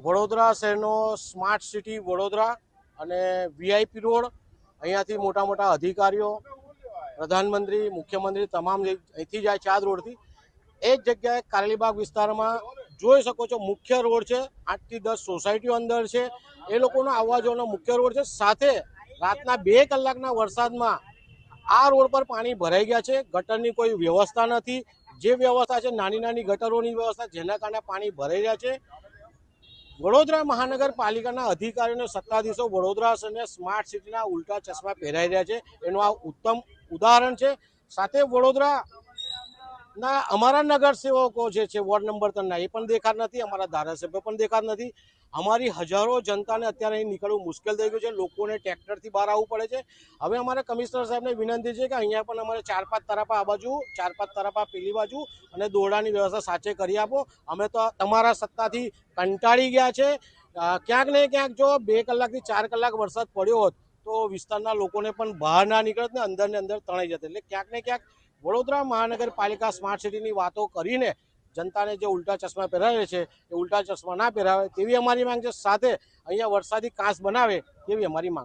વડોદરા શહેરનો smart city Vadodara અને VIP road. અહીંયાથી મોટા મોટા અધિકારીઓ, પ્રધાનમંત્રી, મુખ્યમંત્રી તમામ અહીંથી જાય ચાર રોડથી. એ જ જગ્યાએ કારેલીબાગ વિસ્તારમાં જોઈ શકો છો મુખ્ય રોડ છે. આઠથી દસ સોસાયટીઓ અંદર છે. એ લોકોનો આવવા જવાનો મુખ્ય રોડ છે. સાથે રાતના બે કલાકના વરસાદમાં આ રોડ પર પાણી ભરાઈ ગયા છે. ગટરની કોઈ વ્યવસ્થા નથી. જે વ્યવસ્થા છે નાની નાની ગટરોની વ્યવસ્થા, જેના કારણે પાણી ભરાઈ રહ્યા છે. વડોદરા મહાનગરપાલિકાના અધિકારીઓને સત્તાધીશો વડોદરા અને સ્માર્ટ સિટીના ઉલટા ચશ્મા પહેરાઈ રહ્યા છે. એનું આ ઉત્તમ ઉદાહરણ છે. સાથે વડોદરા ના, અમારા નગરસેવકો જે છે, વોર્ડ નંબર ત્રણના એ પણ દેખાર નથી, અમારા ધારાસભ્ય પણ દેખાર નથી. અમારી હજારો જનતાને અત્યારે અહીં નીકળવું મુશ્કેલ થઈ ગયું છે, લોકોને ટ્રેક્ટરથી બહાર આવવું પડે છે. હવે અમારે કમિશનર સાહેબને વિનંતી છે કે અહીંયા પણ અમારે ચાર પાંચ તરફા આ બાજુ ચાર પાંચ તરફા પેલી બાજુ અને દોરડાની વ્યવસ્થા સાચે કરી આપો. અમે તો તમારા સત્તાથી કંટાળી ગયા છે. ક્યાંક ને ક્યાંક જો બે કલાકથી ચાર કલાક વરસાદ પડ્યો હોત તો વિસ્તારના લોકોને પણ બહાર ના નીકળત ને અંદર ને અંદર તણાઈ જતા. એટલે ક્યાંક ને ક્યાંક વડોદરા મહાનગરપાલિકા સ્માર્ટ સિટીની વાતો કરીને જનતાને જે ઉલટા ચશ્મા પહેરાવે છે, એ ઉલટા ચશ્મા ના પહેરાવે તેવી અમારી માંગ છે. સાથે અહીંયા વરસાદી કાંસ બનાવે તેવી અમારી માંગ